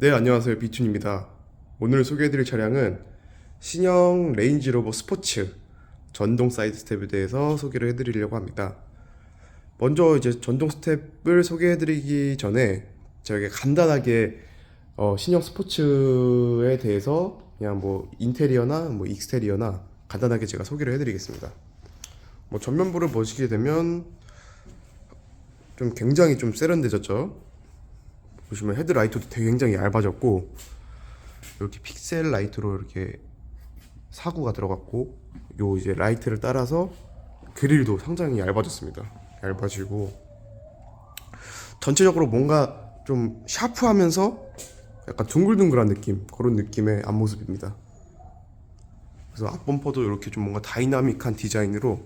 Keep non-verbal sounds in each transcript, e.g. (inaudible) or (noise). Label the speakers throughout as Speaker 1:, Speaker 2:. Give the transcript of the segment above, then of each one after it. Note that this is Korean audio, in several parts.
Speaker 1: 네, 안녕하세요. 비춘입니다. 오늘 소개해드릴 차량은 신형 레인지로버 스포츠 전동 사이드 스텝에 대해서 소개를 해드리려고 합니다. 먼저 이제 전동 스텝을 소개해드리기 전에 저에게 간단하게 어, 신형 스포츠에 대해서 그냥 뭐 인테리어나 뭐 익스테리어나 간단하게 제가 소개를 해드리겠습니다. 뭐 전면부를 보시게 되면 좀 굉장히 좀 세련돼졌죠. 보시면 헤드라이트도 되게 굉장히 얇아졌고 이렇게 픽셀 라이트로 이렇게 사구가 들어갔고 요 이제 라이트를 따라서 그릴도 상당히 얇아졌습니다. 얇아지고 전체적으로 뭔가 좀 샤프하면서 약간 둥글둥글한 느낌 그런 느낌의 앞모습입니다. 그래서 앞범퍼도 이렇게 좀 뭔가 다이나믹한 디자인으로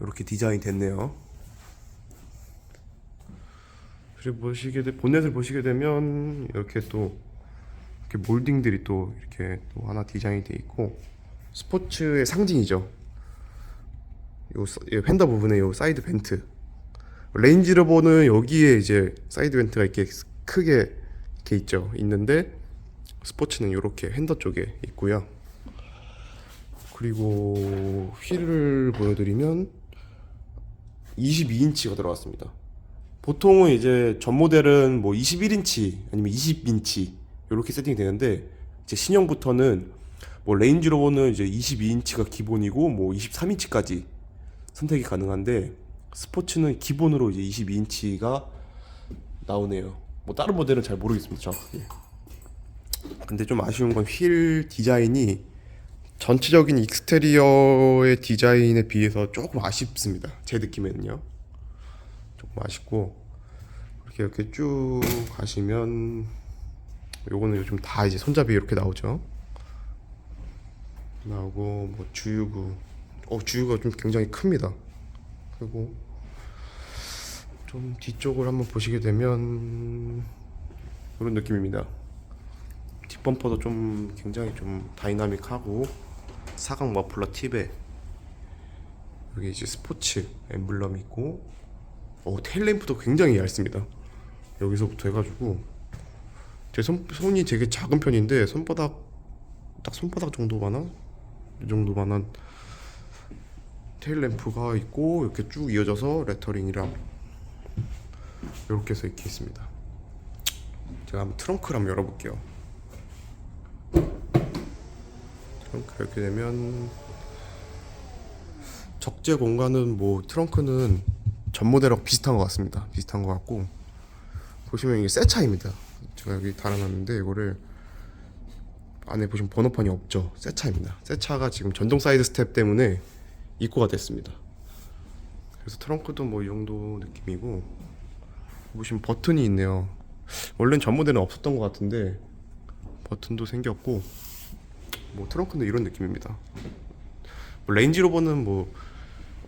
Speaker 1: 이렇게 디자인 됐네요. 그리고 보시게 되 본넷을 보시게 되면 이렇게 또 이렇게 몰딩들이 또 이렇게 또 하나 디자인이 돼 있고 스포츠의 상징이죠. 요, 사- 이 휀더 부분에 요 사이드 벤트. 레인지로버는 여기에 이제 사이드 벤트가 이렇게 크게 이렇게 있죠. 있는데 스포츠는 이렇게 핸더 쪽에 있고요. 그리고 휠을 보여드리면 22인치가 들어갔습니다. 보통은 이제 전 모델은 뭐 21인치 아니면 20인치 이렇게 세팅이 되는데 이제 신형부터는 뭐 레인지로버는 이제 22인치가 기본이고 뭐 23인치까지 선택이 가능한데 스포츠는 기본으로 이제 22인치가 나오네요. 뭐 다른 모델은 잘 모르겠습니다. 정확하게. 근데 좀 아쉬운 건 휠 디자인이 전체적인 익스테리어의 디자인에 비해서 조금 아쉽습니다. 제 느낌에는요. 조금 아쉽고 이렇게 이렇게 쭉 가시면 요거는 요즘 다 이제 손잡이 이렇게 나오죠. 나오고 뭐 주유구, 어 주유가 좀 굉장히 큽니다. 그리고 좀 뒤쪽을 한번 보시게 되면 이런 느낌입니다. 뒷범퍼도 좀 굉장히 좀 다이나믹하고 사각 머플러 팁에 여기 이제 스포츠 엠블럼이 있고 어, 테일램프도 굉장히 얇습니다. 여기서부터 해가지고 제 손, 손이 되게 작은 편인데 손바닥 딱 손바닥 정도만한 이 정도만한 테일 램프가 있고 이렇게 쭉 이어져서 레터링이랑 이렇게 해서 이렇게 있습니다. 제가 한번 트렁크를 한번 열어볼게요. 트렁크 이렇게 되면 적재 공간은 뭐 트렁크는 전 모델하고 비슷한 것 같습니다. 비슷한 것 같고 보시면 이게 새 차입니다. 제가 여기 달아놨는데 이거를 안에 보시면 번호판이 없죠. 새 차입니다. 새 차가 지금 전동 사이드 스텝 때문에 입고가 됐습니다. 그래서 트렁크도 뭐 이 정도 느낌이고 보시면 버튼이 있네요. 원래는 전 모델은 없었던 것 같은데 버튼도 생겼고 뭐 트렁크는 이런 느낌입니다. 뭐 레인지 로버는 뭐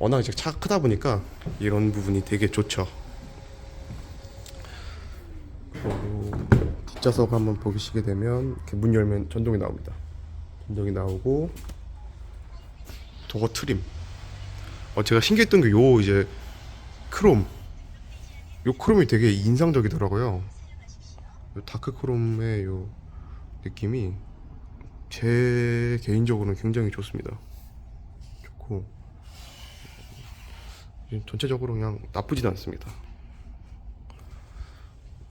Speaker 1: 워낙 이제 차가 크다 보니까 이런 부분이 되게 좋죠. 그리고 뒷좌석 한번 보시게 되면 이렇게 문 열면 전동이 나옵니다. 전동이 나오고 도어 트림. 어 제가 신기했던 게 요 이제 크롬. 요 크롬이 되게 인상적이더라고요. 요 다크 크롬의 요 느낌이 제 개인적으로는 굉장히 좋습니다. 좋고 전체적으로 그냥 나쁘진 않습니다.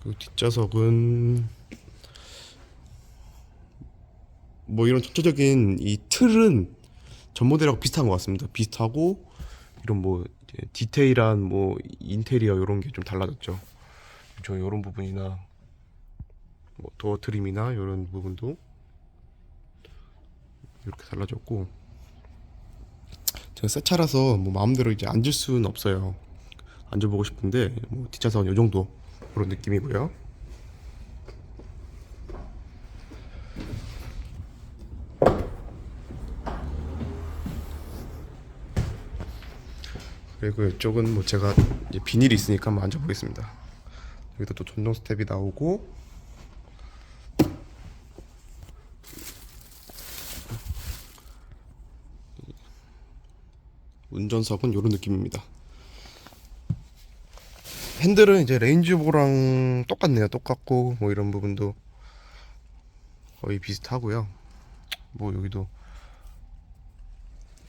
Speaker 1: 그 뒷좌석은 뭐 이런 전체적인 이 틀은 전 모델하고 비슷한 것 같습니다. 비슷하고 이런 뭐 디테일한 뭐 인테리어 이런 게 좀 달라졌죠. 저 이런 부분이나 뭐 도어 트림이나 이런 부분도 이렇게 달라졌고 제가 새 차라서 뭐 마음대로 이제 앉을 수는 없어요. 앉아보고 싶은데 뭐 뒷좌석은 이 정도 그런 느낌이고요. 그리고 이쪽은 뭐 제가 비닐이 있으니까 한번 앉아보겠습니다. 여기도 또 전동 스텝이 나오고 운전석은 이런 느낌입니다. 핸들은 이제 레인지로버랑 똑같네요. 똑같고 뭐 이런 부분도 거의 비슷하고요. 뭐 여기도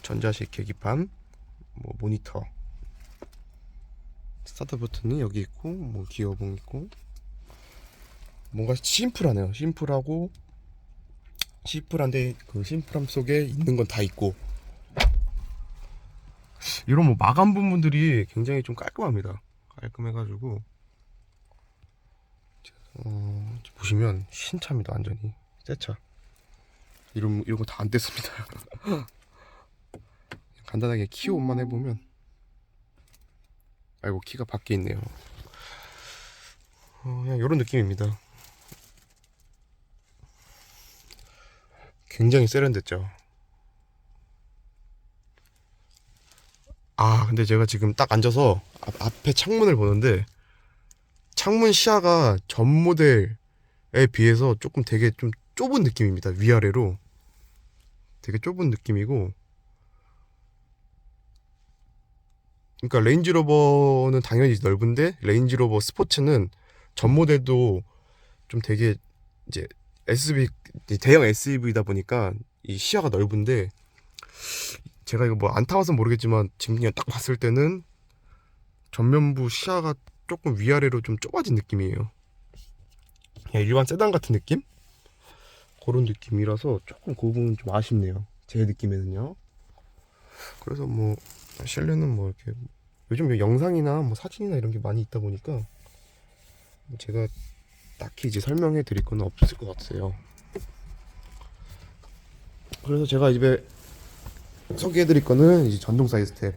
Speaker 1: 전자식 계기판, 뭐 모니터, 스타트 버튼이 여기 있고 뭐 기어봉 있고 뭔가 심플하네요. 심플하고 심플한데 그 심플함 속에 있는 건 다 있고 이런 뭐 마감 부분들이 굉장히 좀 깔끔합니다. 깔끔해가지고 어, 보시면 신차입니다 완전히 새차 이런 이런 거 다 안 뗐습니다. (laughs) 간단하게 키온만 해보면 아이고 키가 밖에 있네요. 어, 그냥 이런 느낌입니다. 굉장히 세련됐죠. 아 근데 제가 지금 딱 앉아서 앞, 앞에 창문을 보는데 창문 시야가 전 모델에 비해서 조금 되게 좀 좁은 느낌입니다. 위아래로 되게 좁은 느낌이고 그러니까 레인지로버는 당연히 넓은데 레인지로버 스포츠는 전 모델도 좀 되게 이제 SUV 대형 SUV다 보니까 이 시야가 넓은데 제가 이거 뭐 안 타봐서 모르겠지만 지금 그냥 딱 봤을 때는 전면부 시야가 조금 위아래로 좀 좁아진 느낌이에요. 그냥 일반 세단 같은 느낌? 그런 느낌이라서 조금 그 부분 좀 아쉽네요. 제 느낌에는요. 그래서 뭐 실내는 뭐 이렇게 요즘 영상이나 뭐 사진이나 이런 게 많이 있다 보니까 제가 딱히 이제 설명해 드릴 건 없을 것 같아요. 그래서 제가 이제 소개해 드릴 거는 이제 전동 사이드 스텝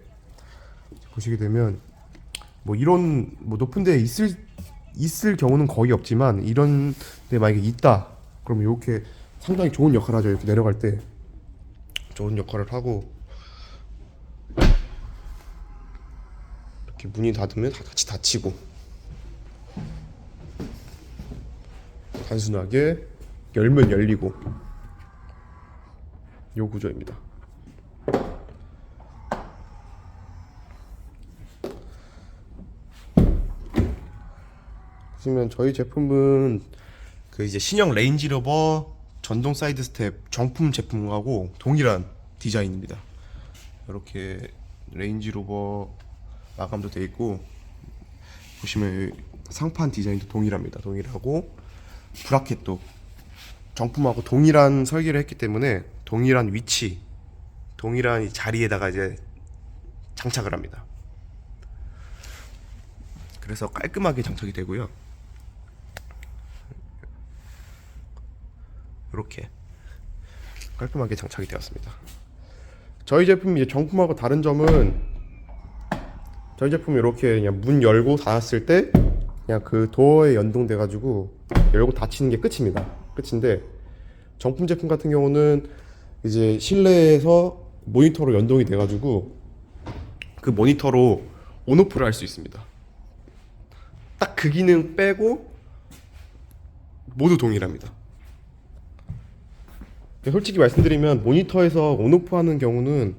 Speaker 1: 보시게 되면 뭐 이런 뭐 높은 데 있을 있을 경우는 거의 없지만 이런 데 만약에 있다 그러면 이렇게 상당히 좋은 역할을 하죠 이렇게 내려갈 때 좋은 역할을 하고 이렇게 문이 닫으면 다 같이 닫히고 단순하게 열면 열리고 요 구조입니다. 보시면 저희 제품은 그 이제 신형 레인지로버 전동 사이드 스텝 정품 제품하고 동일한 디자인입니다. 이렇게 레인지로버 마감도 돼 있고 보시면 상판 디자인도 동일합니다. 동일하고 브라켓도 정품하고 동일한 설계를 했기 때문에 동일한 위치, 동일한 이 자리에다가 이제 장착을 합니다. 그래서 깔끔하게 장착이 되고요. 이렇게 깔끔하게 장착이 되었습니다. 저희 제품 이제 정품하고 다른 점은 저희 제품 이렇게 그냥 문 열고 닫았을 때 그냥 그 도어에 연동돼 가지고 열고 닫히는 게 끝입니다. 끝인데 정품 제품 같은 경우는 이제 실내에서 모니터로 연동이 돼 가지고 그 모니터로 온오프를 할 수 있습니다. 딱 그 기능 빼고 모두 동일합니다. 솔직히 말씀드리면 모니터에서 온오프 하는 경우는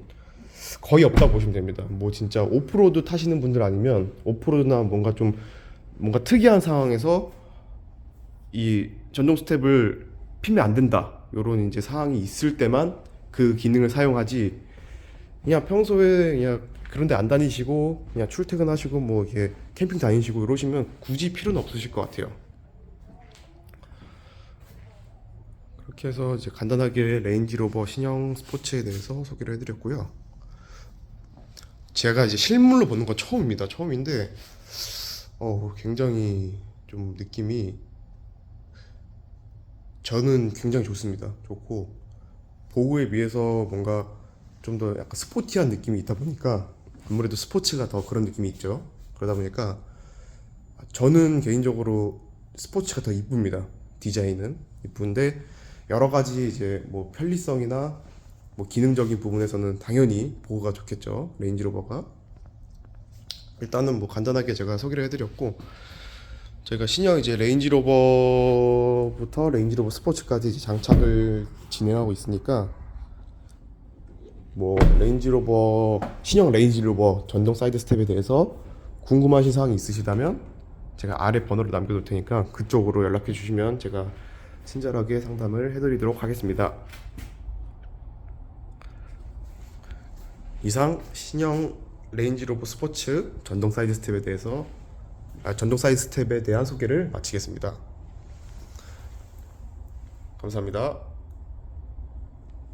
Speaker 1: 거의 없다 보시면 됩니다. 뭐 진짜 오프로드 타시는 분들 아니면 오프로드나 뭔가 좀 뭔가 특이한 상황에서 이 전동 스텝을 피면 안 된다. 요런 이제 상황이 있을 때만 그 기능을 사용하지. 그냥 평소에 그냥 그런데 안 다니시고 그냥 출퇴근하시고 뭐 이렇게 캠핑 다니시고 이러시면 굳이 필요는 없으실 것 같아요. 그렇게 해서 이제 간단하게 레인지로버 신형 스포츠에 대해서 소개를 해드렸고요. 제가 이제 실물로 보는 건 처음입니다. 처음인데 어 굉장히 좀 느낌이 저는 굉장히 좋습니다. 좋고 보고에 비해서 뭔가 좀 더 약간 스포티한 느낌이 있다 보니까 아무래도 스포츠가 더 그런 느낌이 있죠. 그러다 보니까 저는 개인적으로 스포츠가 더 이쁩니다. 디자인은 이쁜데 여러 가지 이제 뭐 편리성이나 뭐 기능적인 부분에서는 당연히 보호가 좋겠죠. 레인지로버가 일단은 뭐 간단하게 제가 소개를 해드렸고 저희가 신형 이제 레인지로버부터 레인지로버 스포츠까지 이제 장착을 진행하고 있으니까 뭐 레인지로버 신형 레인지로버 전동 사이드 스텝에 대해서 궁금하신 사항이 있으시다면 제가 아래 번호를 남겨둘 테니까 그쪽으로 연락해 주시면 제가 친절하게 상담을 해드리도록 하겠습니다. 이상 신형 레인지로버 스포츠 전동 사이드 스텝에 대해서 아, 전동 사이드 스텝에 대한 소개를 마치겠습니다. 감사합니다.